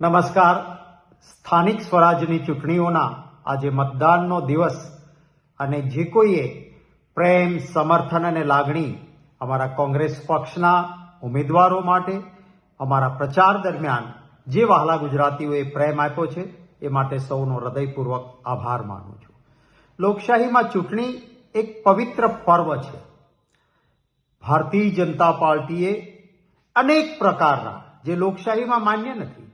નમસ્કાર. સ્થાનિક સ્વરાજની ચૂંટણીઓના આજે મતદાનનો દિવસ અને જે કોઈએ પ્રેમ, સમર્થન અને લાગણી અમારા કોંગ્રેસ પક્ષના ઉમેદવારો માટે, અમારા પ્રચાર દરમિયાન જે વહાલા ગુજરાતીઓએ પ્રેમ આપ્યો છે, એ માટે સૌનો હૃદયપૂર્વક આભાર માનું છું. લોકશાહીમાં ચૂંટણી એક પવિત્ર પર્વ છે. ભારતીય જનતા પાર્ટીએ અનેક પ્રકારના, જે લોકશાહીમાં માન્ય નથી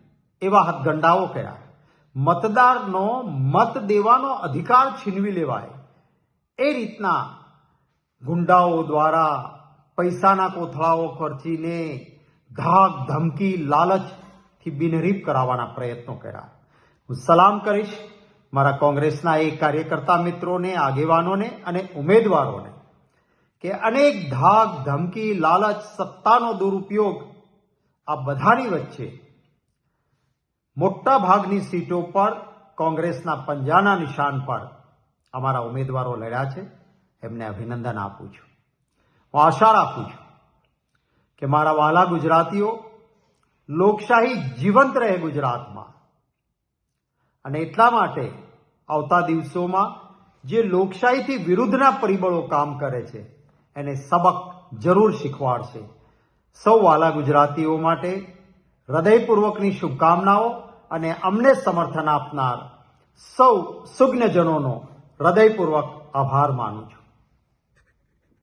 એવા હથગંડાઓ કર્યા. મતદારનો મત દેવાનો અધિકાર છીનવી લેવાય. એ રીતના ગુંડાઓ દ્વારા પૈસાના કોથળાઓ ખર્ચીને ધાક ધમકી લાલચથી બિનહરીફ કરાવવાના પ્રયત્નો કર્યા. હું સલામ કરીશ મારા કોંગ્રેસના એ કાર્યકર્તા મિત્રોને, આગેવાનોને અને ઉમેદવારોને કે અનેક ધાક ધમકી લાલચ સત્તાનો દુરુપયોગ આ બધાની વચ્ચે મોટા ભાગની સીટો પર કોંગ્રેસના પંજાના નિશાન પર અમારા ઉમેદવારો લડ્યા છે. એમને અભિનંદન આપું છું. હું આશા રાખું છું કે મારા વાલા ગુજરાતીઓ લોકશાહી જીવંત રહે ગુજરાતમાં. અને એટલા માટે આવતા દિવસોમાં જે લોકશાહીથી વિરુદ્ધના પરિબળો કામ કરે છે, એને સબક જરૂર શીખવાડશે. સૌ વાલા ગુજરાતીઓ માટે હૃદયપૂર્વકની શુભકામનાઓ. અને અમને સમર્થન આપનાર સૌ સુજ્ઞજનોનો હૃદયપૂર્વક આભાર માનું છું.